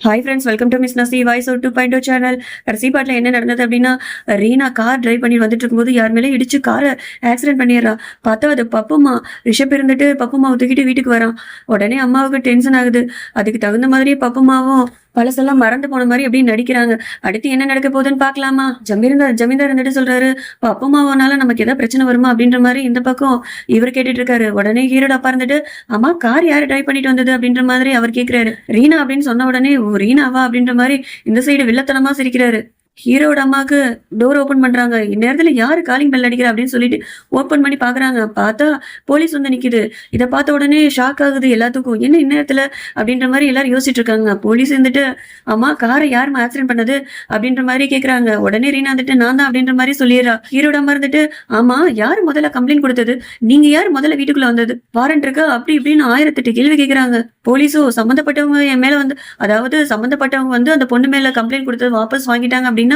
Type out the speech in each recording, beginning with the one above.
Hi friends welcome to miss Nasi voice two point two channel கடைசி பாட்டில் என்ன நடந்தது அப்படின்னா ரீனா கார் டிரைவ் பண்ணி வந்துட்டு இருக்கும்போது யார் மேலே இடிச்சு காரை ஆக்சிடென்ட் பண்ணிடுறா. பார்த்தா அது பப்புமா ரிஷப் இருந்துட்டு பப்புமாவை தூக்கிட்டு வீட்டுக்கு வரான். உடனே அம்மாவுக்கு டென்ஷன் ஆகுது. அதுக்கு தகுந்த மாதிரியே பப்புமாவும் பழசெல்லாம் மறந்து போன மாதிரி எப்படி நடிக்கிறாங்க. அடுத்து என்ன நடக்க போகுதுன்னு பாக்கலாமா ஜமீன்தார் ஜமீன்தார் இருந்துட்டு சொல்றாரு பப்புமாவனால நமக்கு ஏதாவது பிரச்சனை வருமா? அப்படின்ற மாதிரி இந்த பக்கம் இவர் கேட்டுட்டு இருக்காரு. உடனே ஹீரோட அப்பா இருந்துட்டு அம்மா கார் யாரு டிரைவ் பண்ணிட்டு வந்தது? அப்படின்ற மாதிரி அவர் கேக்குறாரு. ரீனா அப்படின்னு சொன்ன உடனே ஓ ரீனாவா? அப்படின்ற மாதிரி இந்த சைடு வில்லத்தனமா சிரிக்கிறாரு. ஹீரோட அம்மாவுக்கு டோர் ஓப்பன் பண்றாங்க. இந்நேரத்துல யாரு காலிங் பெல் அடிக்கிறா அப்படின்னு சொல்லிட்டு ஓப்பன் பண்ணி பாக்குறாங்க. பார்த்தா போலீஸ் வந்து நிக்குது. இதை பார்த்த உடனே ஷாக் ஆகுது எல்லாத்துக்கும். என்ன இந்நேரத்துல அப்படின்ற மாதிரி எல்லாரும் யோசிச்சுட்டு இருக்காங்க. போலீஸ் வந்துட்டு அம்மா காரை யாருமா ஆக்சிடென்ட் பண்ணது? அப்படின்ற மாதிரி கேக்குறாங்க. உடனே ரீனா வந்துட்டு நான் தான் அப்படின்ற மாதிரி சொல்லிடுறா. ஹீரோட அம்மா இருந்துட்டு ஆமா யார் முதல்ல கம்ப்ளைண்ட் கொடுத்தது? நீங்க யார் முதல்ல வீட்டுக்குள்ள வந்தது? வாரண்ட் இருக்கா? அப்படி இப்படின்னு ஆயிரத்தெட்டு கேள்வி கேக்குறாங்க. போலீஸோ சம்மந்தப்பட்டவங்க என் மேல வந்து அதாவது சம்மந்தப்பட்டவங்க வந்து அந்த பொண்ணு மேல கம்ப்ளைண்ட் கொடுத்தது வாபஸ் வாங்கிட்டாங்க அப்படின்னு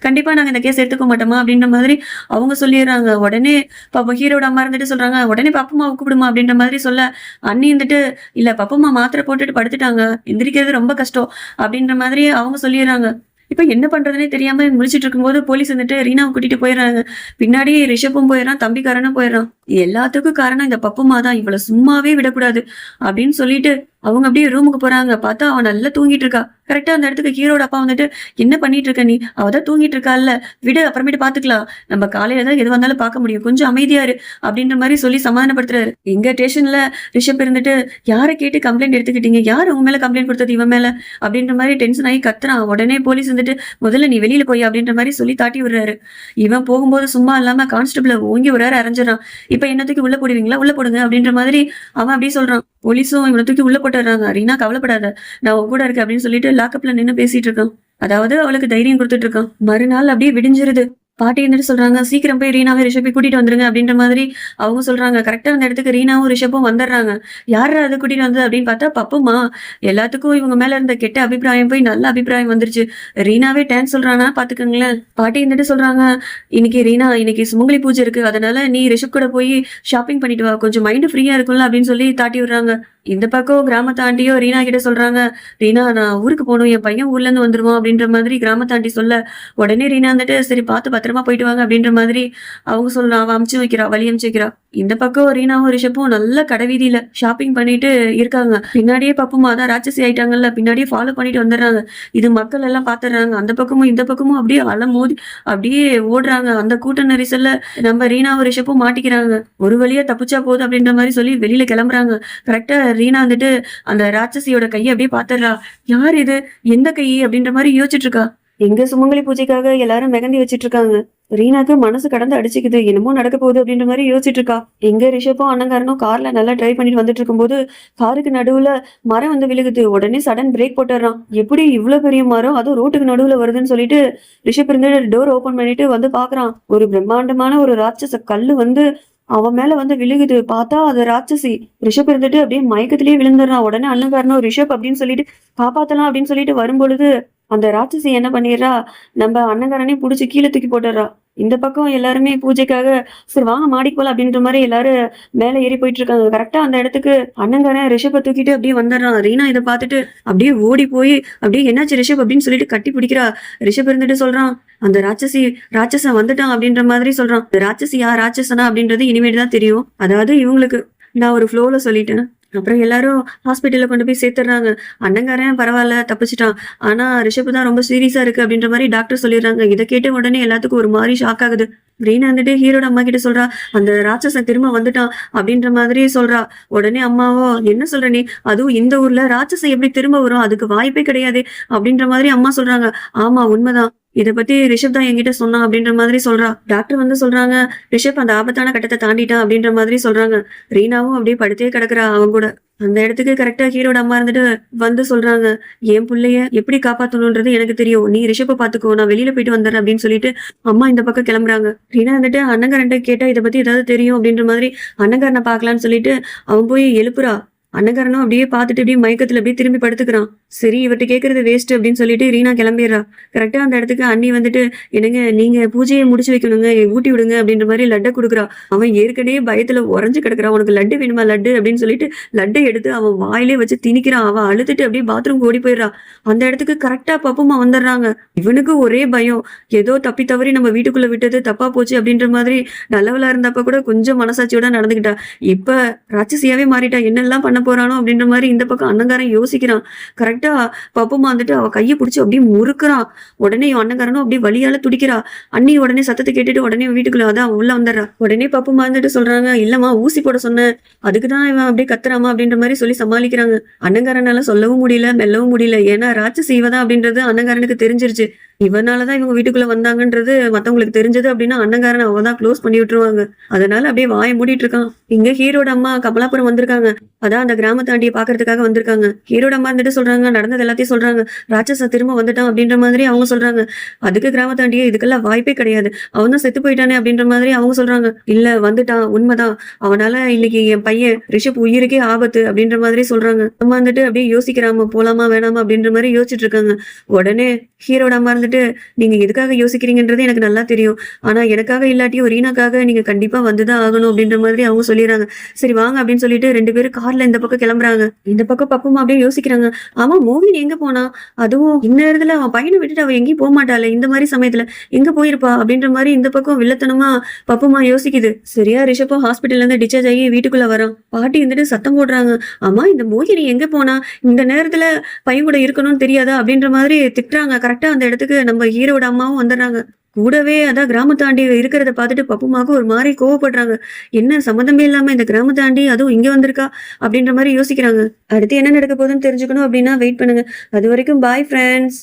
கண்டிப்பா நாங்க இந்த கேஸ் எடுத்துக்க மாட்டோமா அப்படின்ற மாதிரி அவங்க சொல்லிடுறாங்க. உடனே பாப்பா ஹீரோட அம்மா இருந்துட்டு சொல்றாங்க. உடனே பப்பம்மா கூப்பிடுமா அப்படின்ற மாதிரி சொல்ல அண்ணி இருந்துட்டு இல்ல பப்பம்மா மாத்திரை போட்டுட்டு படுத்துட்டாங்க. எந்திரிக்கிறது ரொம்ப கஷ்டம். அப்படின்ற மாதிரி அவங்க சொல்லிடுறாங்க. இப்ப என்ன பண்றதுனே தெரியாம முழிச்சிட்டு இருக்கும்போது போலீஸ் வந்துட்டு ரீனாவை கூட்டிட்டு போயிடுறாங்க. பின்னாடி ரிஷப்பும் போயிடறான் தம்பிக்காரனும் போயிடறான். எல்லாத்துக்கும் காரணம் இந்த பப்புமா தான். இவளை சும்மாவே விடக்கூடாது அப்படின்னு சொல்லிட்டு அவங்க அப்படியே ரூமுக்கு போறாங்க. பார்த்தா அவன் நல்லா தூங்கிட்டு இருக்கா. கரெக்டா அந்த இடத்துக்கு ஹீரோட அப்பா வந்துட்டு என்ன பண்ணிட்டு இருக்க நீ? அவ தான் தூங்கிட்டு இருக்கால்ல விடு அப்புறமேட்டு பாத்துக்கலாம். நம்ம காலையில தான் எது வந்தாலும் பார்க்க முடியும். கொஞ்சம் அமைதியாரு அப்படின்ற மாதிரி சொல்லி சமாதானப்படுத்துறாரு. எங்க ஸ்டேஷன்ல ரிஷப் இருந்துட்டு யாரை கேட்டு கம்ப்ளைண்ட் எடுத்துக்கிட்டீங்க? யார் உங்க மேல கம்ப்ளைண்ட் கொடுத்தது இவன் மேல? அப்படின்ற மாதிரி டென்ஷன் ஆகி கத்துறான். உடனே போலீஸ் வந்துட்டு முதல்ல நீ வெளியில போய் அப்படின்ற மாதிரி சொல்லி தாட்டி விடுறாரு. இவன் போகும்போது சும்மா இல்லாம கான்ஸ்டபிள ஓங்கி விடுறாரு அரைஞ்சிடறான். இப்ப என்னத்துக்கு உள்ள போடுவீங்களா? உள்ள போடுங்க. அப்படின்ற மாதிரி அவன் அப்படியே சொல்றான். போலீஸும் இவனை தூக்கி உள்ள போட்டுறாங்க. ரீனா கவலைப்படாத. நான் உன் கூட இருக்கேன் அப்படின்னு சொல்லிட்டு லாக்அப்ல நின்று பேசிட்டு இருக்கான். அதாவது அவளுக்கு தைரியம் கொடுத்துட்டு இருக்கான். மறுநாள் அப்படியே விடிஞ்சிருது. பாட்டி இருந்துட்டு சொல்றாங்க? சீக்கிரம் போய் ரீனாவை ரிஷபை கூட்டிட்டு வந்துருங்க அப்படின்ற மாதிரி அவங்க சொல்றாங்க. கரெக்டா அந்த இடத்துக்கு ரீனாவும் ரிஷப்பும் வந்துடுறாங்க. யார் அதை கூட்டிட்டு வந்தது அப்படின்னு பார்த்தா பப்புமா எல்லாத்துக்கும் இவங்க மேல இருந்த கெட்ட அபிப்பிராயம் போய் நல்ல அபிப்பிராயம் வந்துருச்சு. ரீனாவே டேன் சொல்றானா பாத்துக்கோங்களேன். பாட்டி இருந்துட்டு சொல்றாங்க? இன்னைக்கு ரீனா இன்னைக்கு சுமங்கலி பூஜை இருக்கு. அதனால நீ ரிஷப் கூட போய் ஷாப்பிங் பண்ணிட்டு வா. கொஞ்சம் மைண்ட் ஃப்ரீயா இருக்கும்ல அப்படின்னு சொல்லி தாட்டி விடுறாங்க. இந்த பக்கம் கிராமத்தாண்டியோ ரீனா கிட்ட சொல்றாங்க ரீனா நான் ஊருக்கு போகணும் என் பையன் ஊர்ல இருந்து வந்துருவான் அப்படின்ற மாதிரி கிராமத்தாண்டி சொல்ல உடனே ரீனா வந்துட்டு சரி பார்த்து பத்திரமா போயிட்டு வாங்க அப்படின்ற மாதிரி அவங்க சொல்றான் அவன் அமுச்சு வைக்கிறா வழி அமுச்சு வைக்கிறா. இந்த பக்கம் ரீனாவும் ரிஷப்பும் நல்ல கடைவீதியில ஷாப்பிங் பண்ணிட்டு இருக்காங்க. பின்னாடியே பப்புமா தான் ராட்சசி ஆயிட்டாங்கல்ல பின்னாடியே ஃபாலோ பண்ணிட்டு வந்துடுறாங்க. இது மக்கள் எல்லாம் பாத்துறாங்க அந்த பக்கமும் இந்த பக்கமும் அப்படியே அலை மோதி அப்படியே ஓடுறாங்க. அந்த கூட்ட நெரிசல்ல நம்ம ரீனாவும் ரிஷப்பும் மாட்டிக்கிறாங்க. ஒரு வழியா தப்பிச்சா போதும் அப்படின்ற மாதிரி சொல்லி வெளியில கிளம்புறாங்க. கரெக்டா ரீனா வந்துட்டு அந்த ராட்சசியோட கையை அப்படியே பாத்துடுறா யார் இது? எந்த கை? அப்படின்ற மாதிரி யோசிச்சுட்டு இருக்கா எங்க சுமங்கலி பூஜைக்காக எல்லாரும் மெகந்தி வச்சிட்டு இருக்காங்க ரீனாக்கு மனசு கடந்து அடிச்சுக்குது. என்னமோ நடக்க போகுது அப்படின்ற மாதிரி யோசிச்சுட்டு இருக்கா எங்க ரிஷப்போ அண்ணங்காரனும் கார்ல நல்லா டிரைவ் பண்ணிட்டு வந்துட்டு இருக்கும்போது காருக்கு நடுவுல மரம் வந்து விழுகுது. உடனே சடன் பிரேக் போட்டுறான் எப்படி இவ்வளவு பெரிய மரம்? அதுவும் ரோட்டுக்கு நடுவுல வருதுன்னு சொல்லிட்டு ரிஷப் இருந்து டோர் ஓபன் பண்ணிட்டு வந்து பாக்குறான் ஒரு பிரம்மாண்டமான ஒரு ராட்சச கல்லு வந்து அவன் மேல வந்து விழுகுது. பார்த்தா அது ராட்சசி. ரிஷப் இருந்துட்டு அப்படியே மயக்கத்திலேயே விழுந்துடுறான். உடனே அண்ணங்காரனும் ரிஷப் அப்படின்னு சொல்லிட்டு காப்பாத்தலாம் அப்படின்னு சொல்லிட்டு வரும்பொழுது அந்த ராட்சசி என்ன பண்ணிடுறா? நம்ம அண்ணங்காரனையும் பிடிச்சி கீழே தூக்கி போட்டுடுறா. இந்த பக்கம் எல்லாருமே பூஜைக்காக சரி வாங்க மாடிக்கு போலாம் அப்படின்ற மாதிரி எல்லாரும் மேலே ஏறி போயிட்டு இருக்காங்க கரெக்டா அந்த இடத்துக்கு அண்ணங்காரன் ரிஷப்பை தூக்கிட்டு அப்படியே வந்துடுறான். ரீனா இதை பார்த்துட்டு அப்படியே ஓடி போய் அப்படியே என்னாச்சு ரிஷப்? அப்படின்னு சொல்லிட்டு கட்டி பிடிக்கிறா. ரிஷப் இருந்துட்டு சொல்றான் அந்த ராட்சசி ராட்சசன் வந்துட்டான் அப்படின்ற மாதிரி சொல்றான். ராட்சசி ராட்சசியா ராட்சசனா? அப்படின்றது இனிமேட்டு தான் தெரியும். அதாவது இவங்களுக்கு நான் ஒரு ஃப்ளோவில் சொல்லிட்டேன். அப்புறம் எல்லாரும் ஹாஸ்பிட்டலில் கொண்டு போய் சேர்த்துறாங்க அண்ணங்காரன் பரவாயில்ல தப்பிச்சிட்டான். ஆனா ரிஷப் தான் ரொம்ப சீரியஸா இருக்கு அப்படின்ற மாதிரி டாக்டர் சொல்லிடுறாங்க. இதை கேட்ட உடனே எல்லாத்துக்கும் ஒரு மாதிரி ஷாக் ஆகுது. ரீனா வந்துட்டு ஹீரோட அம்மா கிட்ட சொல்றா அந்த ராட்சசன் திரும்ப வந்துட்டான் அப்படின்ற மாதிரி சொல்றா. உடனே அம்மாவோ என்ன சொல்ற நீ? அதுவும் இந்த ஊர்ல ராட்சசன் எப்படி திரும்ப வரும்? அதுக்கு வாய்ப்பே கிடையாது அப்படின்ற மாதிரி அம்மா சொல்றாங்க. ஆமா உண்மைதான். இதை பத்தி ரிஷப் தான் என்கிட்ட சொன்னான் அப்படின்ற மாதிரி சொல்றா. டாக்டர் வந்து சொல்றாங்க ரிஷப் அந்த ஆபத்தான கட்டத்தை தாண்டிட்டான் அப்படின்ற மாதிரி சொல்றாங்க. ரீனாவும் அப்படியே படுத்தே கிடக்குறா அவங்க கூட. அந்த இடத்துக்கு கரெக்டா ஹீரோட அம்மா இருந்துட்டு வந்து சொல்றாங்க என் பிள்ளைய எப்படி காப்பாத்தணும்ன்றது எனக்கு தெரியும். நீ ரிஷப்பை பாத்துக்கோ நான் வெளியில போயிட்டு வந்துடுறேன் அப்படின்னு சொல்லிட்டு அம்மா இந்த பக்கம் கிளம்புறாங்க. ரீனா வந்துட்டு அண்ணங்காரன்ட்ட கேட்டா இதை பத்தி ஏதாவது தெரியும் அப்படின்ற மாதிரி அண்ணங்காரனை பார்க்கலான்னு சொல்லிட்டு அவன் போய் எழுப்புறா. அன்னகாரனும் அப்படியே பார்த்துட்டு அப்படியே மயக்கத்துல அப்படியே திரும்பி படுத்துக்கிறான். சரி இவர்கிட்ட கேட்கறது வேஸ்ட் அப்படின்னு சொல்லிட்டு ரீனா கிளம்பிடுறா. கரெக்டா அந்த இடத்துக்கு அண்ணி வந்துட்டு என்னங்க நீங்க பூஜையை முடிச்சு வைக்கணுங்க ஊட்டி விடுங்க அப்படின்ற மாதிரி லட்டை கொடுக்குறா. அவன் ஏற்கனவே பயத்துல உறைஞ்சு கிடக்குறான் உனக்கு லட்டு வேணுமா லட்டு? அப்படின்னு சொல்லிட்டு லட்டை எடுத்து அவன் வாயிலே வச்சு திணிக்கிறான். அவன் அழுதுட்டு அப்படியே பாத்ரூம் ஓடி போயிடுறா. அந்த இடத்துக்கு கரெக்டா பப்புமா வந்துடுறாங்க. இவனுக்கு ஒரே பயம். ஏதோ தப்பி தவறி நம்ம வீட்டுக்குள்ள விட்டது தப்பா போச்சு அப்படின்ற மாதிரி நல்லவளா இருந்தப்ப கூட கொஞ்சம் மனசாட்சியோட நடந்துக்கிட்டா இப்ப ராட்சசியாவே மாறிட்டா. என்னெல்லாம் பண்ண போறானோ அப்படின்ற மாதிரி இந்த பக்கம் அண்ணங்காரன் யோசிக்கிறான். கரெக்டா பப்புமா வந்துட்டு அவ கையை பிடிச்சி அப்படியே முறுக்குறான் உடனே அண்ணங்காரனும் அப்படியே வலியால துடிக்கிறா. அண்ணி உடனே சத்தத்தை கேட்டுட்டு உடனே வீட்டுக்குள்ள அதான் உள்ள வந்துடுறா உடனே பப்புமா வந்துட்டு சொல்றாங்க இல்லம்மா ஊசி போட சொன்னேன். அதுக்கு தான் இவன் அப்படியே கத்துறாமா? அப்படின்ற மாதிரி சொல்லி சமாளிக்கிறாங்க. அண்ணங்காரனால சொல்லவும் முடியல மெல்லவும் முடியல. ஏன்னா ராட்சசி இவதான் அப்படின்றது அண்ணங்காரனுக்கு தெரிஞ்சிருச்சு. இவனாலதான் இவங்க வீட்டுக்குள்ள வந்தாங்கன்றது மத்தவங்களுக்கு தெரிஞ்சது அப்படின்னா அண்ணங்காரன் அவன் தான் க்ளோஸ் பண்ணி விட்டுருவாங்க. அதனால அப்படியே வாயை மூடிட்டு இருக்கான். இங்க ஹீரோட அம்மா கமலாபுரம் வந்திருக்காங்க. அதான் அந்த கிராமத்தாண்டியை பாக்குறதுக்காக வந்திருக்காங்க. ஹீரோட அம்மா இருந்துட்டு சொல்றாங்க நடந்தது எல்லாத்தையும் சொல்றாங்க. ராட்சச திரும்ப வந்துட்டான் அப்படின்ற மாதிரி அவங்க சொல்றாங்க. அதுக்கு கிராமத்தாண்டியே இதுக்கெல்லாம் வாய்ப்பே கிடையாது. அவன் தான் செத்து போயிட்டானே அப்படின்ற மாதிரி அவங்க சொல்றாங்க. இல்ல வந்துட்டான். உண்மைதான். அவனால இன்னைக்கு என் பையன் ரிஷப் உயிருக்கே ஆபத்து அப்படின்ற மாதிரி சொல்றாங்க. அம்மா வந்துட்டு அப்படியே யோசிக்கிறாம போலாமா வேணாமா அப்படின்ற மாதிரி யோசிச்சுட்டு இருக்காங்க. உடனே ஹீரோட அம்மா இருந்துட்டு நீங்க எதுக்காக யோசிக்கிறீங்கன்றது எனக்கு நல்லா தெரியும். ஆனா எனக்காக இல்லாட்டியும் ரீனாக்காக நீங்க கண்டிப்பா வந்துதான் ஆகணும் அப்படின்ற மாதிரி அவங்க சொல்லிடுறாங்க. சரி வாங்க அப்படின்னு சொல்லிட்டு ரெண்டு பேரும் கார்ல இந்த இந்த பக்கம் கிளம்புறாங்க. இந்த பக்கம் பப்பமா அப்படியே யோசிக்கிறாங்க. அவன் மோகினி எங்க போனா? அதுவும் இந்நேரத்துல அவன் பையனை விட்டுட்டு அவன் எங்கேயும் போக மாட்டாள். இந்த மாதிரி சமயத்துல எங்க போயிருப்பா? அப்படின்ற மாதிரி இந்த பக்கம் வில்லத்தனமா பப்பமா யோசிக்குது. சரியா ரிஷப்பும் ஹாஸ்பிட்டல்ல இருந்து டிஸ்சார்ஜ் ஆகி வீட்டுக்குள்ள வரான். பாட்டி இருந்துட்டு சத்தம் போடுறாங்க. அம்மா இந்த மோகினி எங்க போனா? இந்த நேரத்துல பையன் கூட இருக்கணும்னு தெரியாதா? அப்படின்ற மாதிரி திட்டுறாங்க. கரெக்டா அந்த இடத்துக்கு நம்ம ஹீரோட அம்மாவும் வந்துடுறாங்க. கூடவே அதான் கிராமத்தாண்டி இருக்கிறத பார்த்துட்டு பப்புமாவுக்கு ஒரு மாதிரி கோவப்படுறாங்க. என்ன சம்மந்தமே இல்லாம இந்த கிராமத்தாண்டி அதுவும் இங்க வந்திருக்கா? அப்படின்ற மாதிரி யோசிக்கிறாங்க. அடுத்து என்ன நடக்க போதுன்னு தெரிஞ்சுக்கணும் அப்படின்னா வெயிட் பண்ணுங்க. அது வரைக்கும் பாய் ஃப்ரெண்ட்ஸ்